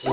อาก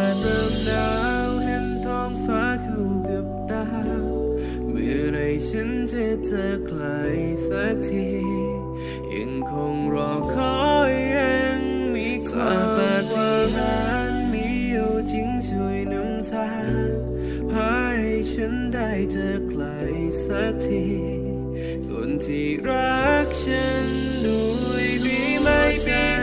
าศเริ่มหนาวเห็นท้องฟ้าคู่กับดาวเมื่อไรฉันจะเจอใครสักที ยังคงรอคอยยังมีความปาฏิหาริย์มีอยู่จริงช่วยนำทางพาให้ ฉันได้เจอใครสักที คนที่รักฉันด้วยดีไหมปี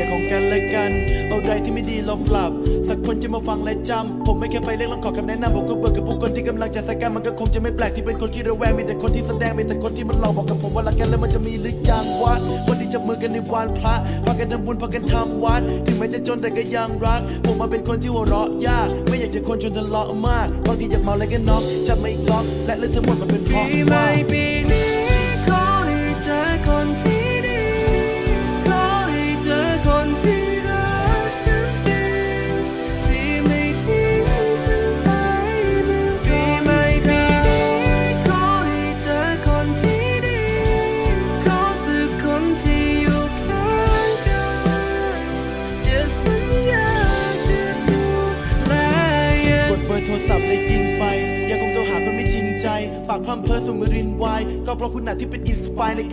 ขอเสียของกันและกัน เอาใดที่ไม่ดีลบกลับ สักคนจะมาฟังและจำ ผมไม่แค่ไปเรียกร้องขอคำแนะนำผมก็เบื่อกับผู้คนที่กำลังจะสแกนมันก็คงจะไม่แปลกที่เป็นคนที่ระแวงมีแต่คนที่แสดงมีแต่คนที่มันหลอกบอกกับผมว่ารักกันแล้วมันจะมีหรือยังวะคนที่จับมือกันในวันพระพากันทำบุญพากันทำวัด ถึงแม้จะจนแต่ก็ยังรัก ผมมาเป็นคนที่หัวเราะยาก ไม่อยากจะคนชวนทะเลาะมากบางทีอยากเมาแล้วก็น็อกจับมาอีกล็อกและเรื่องทั้งหมดมันเป็นเพราะปีใหม่ปีนี้ขอให้เจอคนที่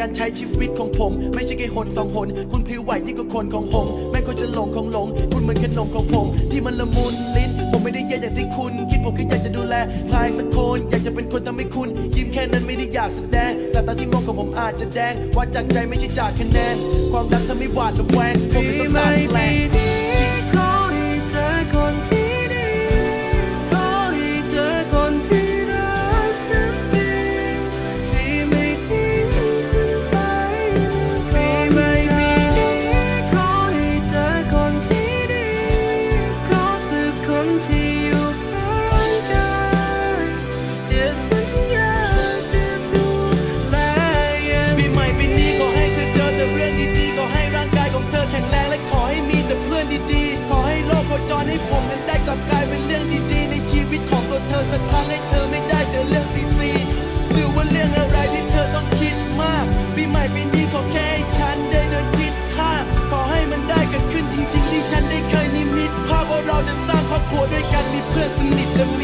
การใช้ชีวิตของผม ไม่ใช่แค่หนสองหนคุณพลิ้วไหวยิ่งกว่าคนของผม แม่ก็จะหลงของหลง คุณเหมือนขนมของผม ที่มันละมุนลิ้น ผมไม่ได้แย่อย่างที่คุณ คิดผมแค่อยากจะดูแลใครสักคน อยากจะเป็นคนทำให้คุณ ยิ้มแค่นั้นไม่ได้อยากแสดง แต่ตาที่มองของผมอาจจะแดงวัดจากใจไม่ใช่จากคะแนน ความรักทำให้หวาดระแวงผมปีเลยต้องใหม่สาดแกล้ปีง ครอบ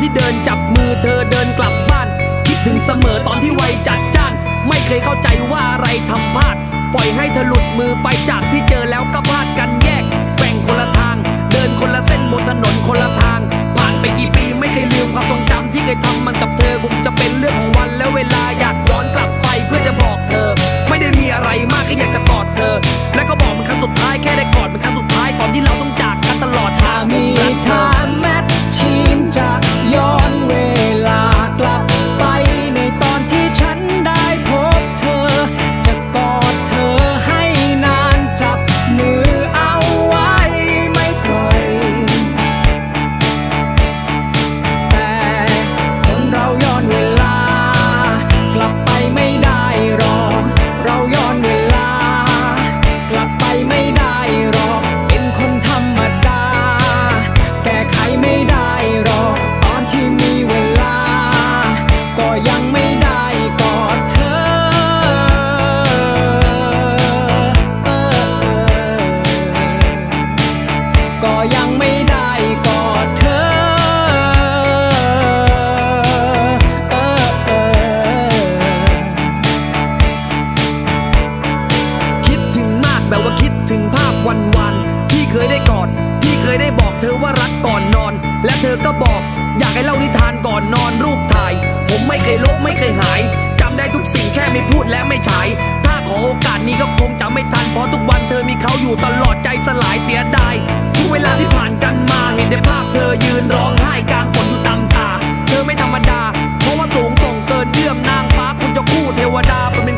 ที่เดินจับมือเธอเดินกลับบ้าน คิดถึงเสมอตอนที่วัยจัดจ้าน ไม่เคยเข้าใจว่าอะไรทำพลาด ปล่อยให้เธอหลุดมือไปจากที่เจอแล้วก็พลาดกันแยกแบ่งคนละทาง เดินคนละเส้นบนถนนคนละทาง ผ่านไปกี่ปีไม่เคยลืมความทรงจำ แบบว่าคิดถึงภาพวันวันที่เคยได้กอดที่เคยได้บอกเธอว่ารักก่อนนอน และเธอก็บอกอยากให้เล่านิทานก่อนนอนรูปถ่าย ผมไม่เคยลบไม่เคยหายจำได้ทุกสิ่งแค่ไม่พูดและไม่ฉาย ถ้าขอโอกาสนี้ก็คงจำไม่ทันเพราะทุกวันเธอมีเขาอยู่ตลอดใจสลายเสียดายทุกเวลาที่ผ่านกันมาเห็นได้ภาพเธอยืนร้องไห้กลางฝนอยู่ตามตา เธอไม่ธรรมดา เพราะว่าสูงส่งเกินเยื่อมนางฟ้าคุณจะคู่เทวดาเป็น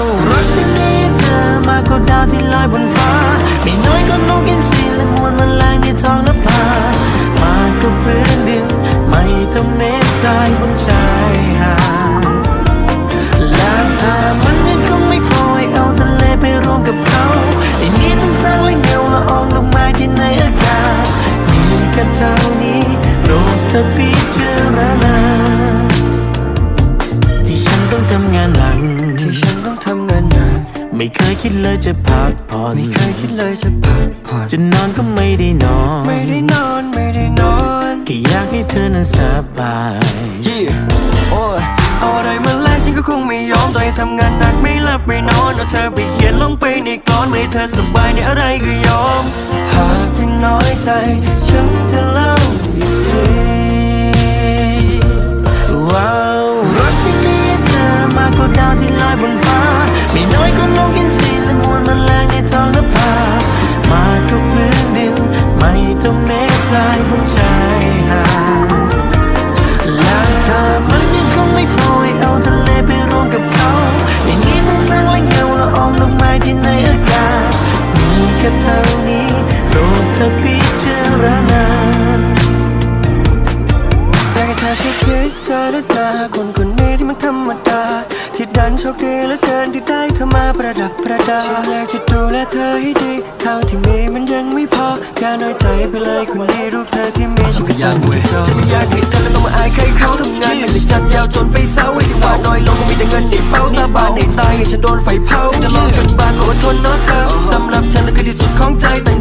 มากกว่าดาวที่ลอยบนฟ้า ไม่น้อยก็นกอินทรีและมวล ยคิดเลยจะพักผ่อนไม่เคยคิดเลยจะพักผ่อนจะนอนก็ไม่ได้นอน ไม่ได้นอน ไม่ได้นอนแค่อยากให้เธอนั้นสบายยี่โอ้ยเอาอะไรมาแลกฉันก็คงไม่ยอมต่อให้ทำงานหนักไม่หลับไม่นอนเอาเธอไปเขียนลงไปในกลอนไม่ให้เธอสบายในอะไรก็ยอม หากที่น้อยใจ ฉันจะเล่าอีกทีว้าวรักที่มีเธอมากกว่าดาวที่ลอยบนฟ้า ไม่น้อยก็นกอินทรีและมวลแมลงในท้องนภามากกว่าพื้นดิน ไม่ต้องเมฆทรายบนชายหาดแล้วเธอมัน ฉันอยากจะดูแลเธอให้ดีเท่าที่มีมันยังไม่พออย่าน้อยใจไปเลยคนดีรูปเธอที่มีฉันก็ยังไม่จบฉันไม่อยากให้เธอต้องมาอายใครเขาทำงานเป็นจันทร์ยาวจนไปเสาร์ไอ้ที่ว่าน้อยลงก็มีแต่เงินในเป้าสาบานในตายให้ฉันโดนไฟเผาจะลองจนบานก็อดทนเนาะเธอสำหรับฉันนั่นคือที่สุดของใจตั้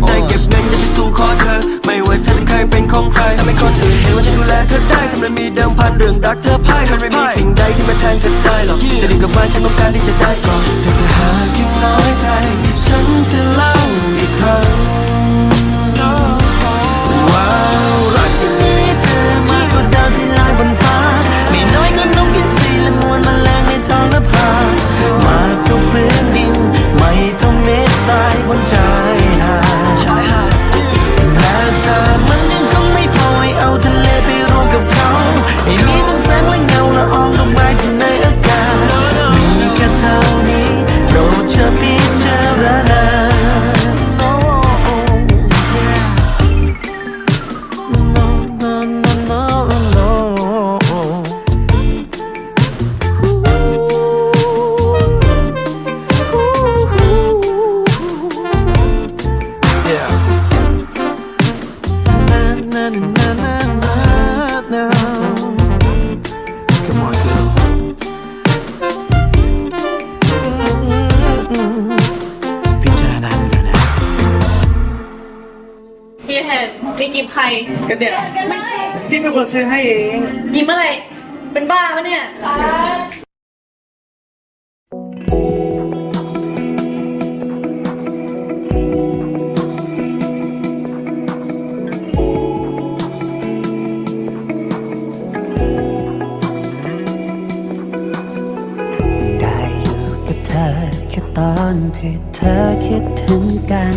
ยเป็นของใครทำให้คนอื่นเห็นว่าฉันดูแลเธอได้ทำไมมีเดิมพันเรื่องรักเธอพ่ายมันไม่มีสิ่งใดที่มาแทนเธอได้หรอกจะดีกับบ้านฉันต้องการที่จะได้ก่อนแต่ถ้าหากยังน้อยใจ ฉันจะเล่าอีกครั้ง กิฟใครก็เดี๋ยวพี่เป็นคนซื้อให้เองยิ้มอะไร เป็นบ้าปะเนี่ย ได้อยู่กับเธอแค่ตอนที่เธอคิดถึงกัน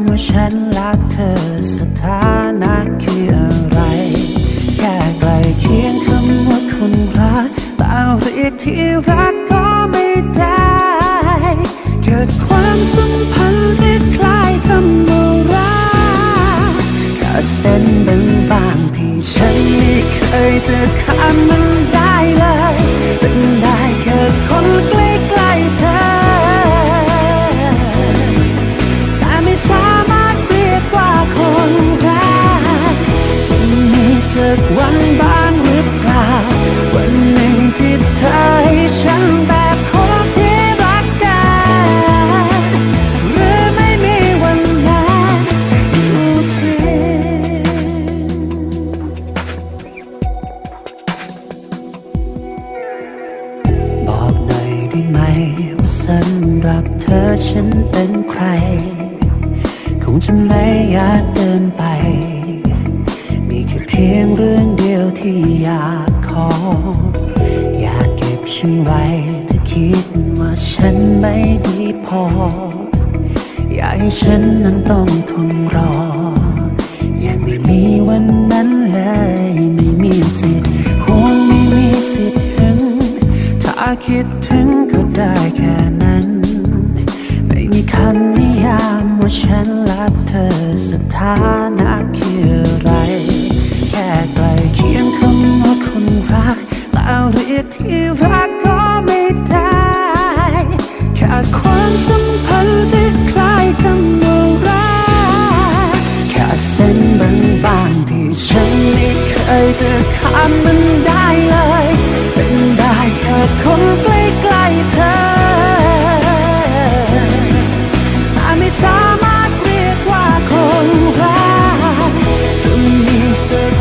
ว่าฉันรักเธอสถานะคืออะไร แค่ใกล้เคียงคำว่าคนรักแต่เรียกที่รักก็ไม่ได้ เกิดความสัมพันธ์ที่คล้ายคำว่ารักแค่เส้นบางบางๆที่ฉันไม่เคยจะข้ามมัน เป็นใคร คงจะไม่อยากเดินไป มีแค่เพียงเรื่องเดียวที่อยากขอ อยากเก็บฉันไว้ถ้าคิดว่าฉันไม่ดีพอ อยากให้ฉันนั้นต้องทนรอ ยังไม่มีวันนั้นเลยไม่มีสิทธิ์ห่วงไม่มีสิทธิ์ถึง ถ้าคิดถึงก็ได้แค่นั้น ว่าฉันรักเธอสถานะคืออะไร แค่ใกลเคียงคำว่าคนรักแต่เรียกที่รักก็ไม่ได้ แค่ความสัมพันธ์ที่คล้ายคำว่ารักแค่เส้นบางๆที่ฉันไม่เคยจะข้ามมันได้เลย เป็นได้แค่คน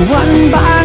สัก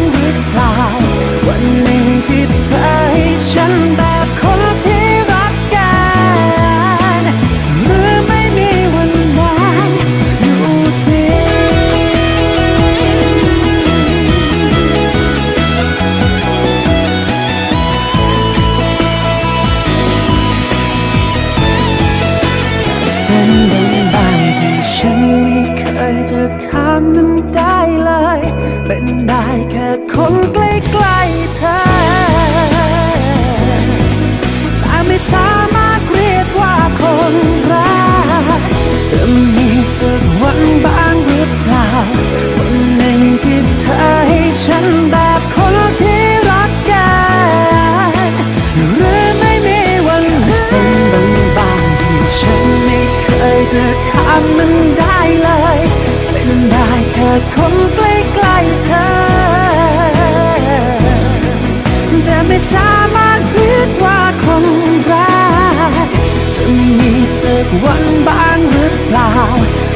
วันบางหรือเปล่า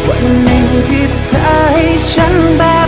วันหนึ่งที่เธอให้ฉันแบ้